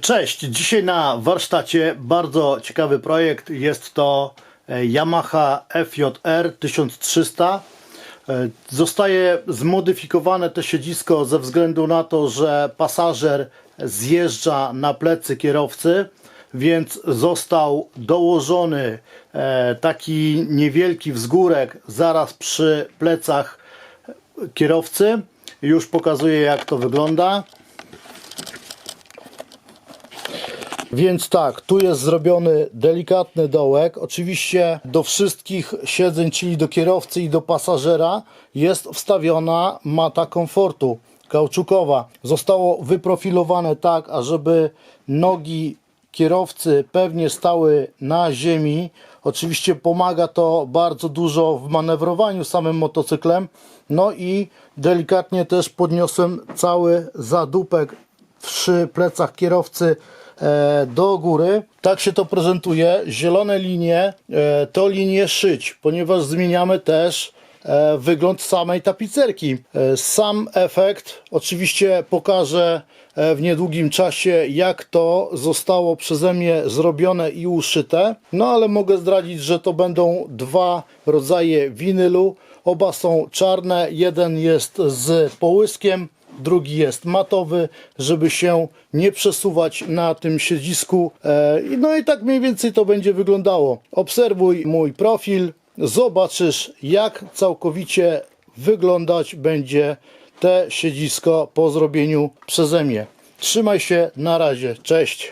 Cześć, dzisiaj na warsztacie bardzo ciekawy projekt. Jest to e, Yamaha FJR 1300. E, Zostaje zmodyfikowane to siedzisko ze względu na to, że pasażer zjeżdża na plecy kierowcy, więc został dołożony e, taki niewielki wzgórek zaraz przy plecach kierowcy. Już pokazuję jak to wygląda. Więc tak, tu jest zrobiony delikatny dołek. Oczywiście do wszystkich siedzeń, czyli do kierowcy i do pasażera, jest wstawiona mata komfortu kauczukowa. Zostało wyprofilowane tak, ażeby nogi kierowcy pewnie stały na ziemi. Oczywiście pomaga to bardzo dużo w manewrowaniu samym motocyklem. No i delikatnie też podniosłem cały zadupek przy plecach kierowcy e, do góry. Tak się to prezentuje. Zielone linie e, to linie szyć, ponieważ zmieniamy też e, wygląd samej tapicerki. Sam efekt oczywiście pokażę w niedługim czasie, jak to zostało przeze mnie zrobione i uszyte. No ale mogę zdradzić, że to będą dwa rodzaje winylu. Oba są czarne, jeden jest z połyskiem, drugi jest matowy, żeby się nie przesuwać na tym siedzisku. E, No i tak mniej więcej to będzie wyglądało. Obserwuj mój profil, zobaczysz jak całkowicie wyglądać będzie te siedzisko po zrobieniu przeze mnie. Trzymaj się, na razie, cześć.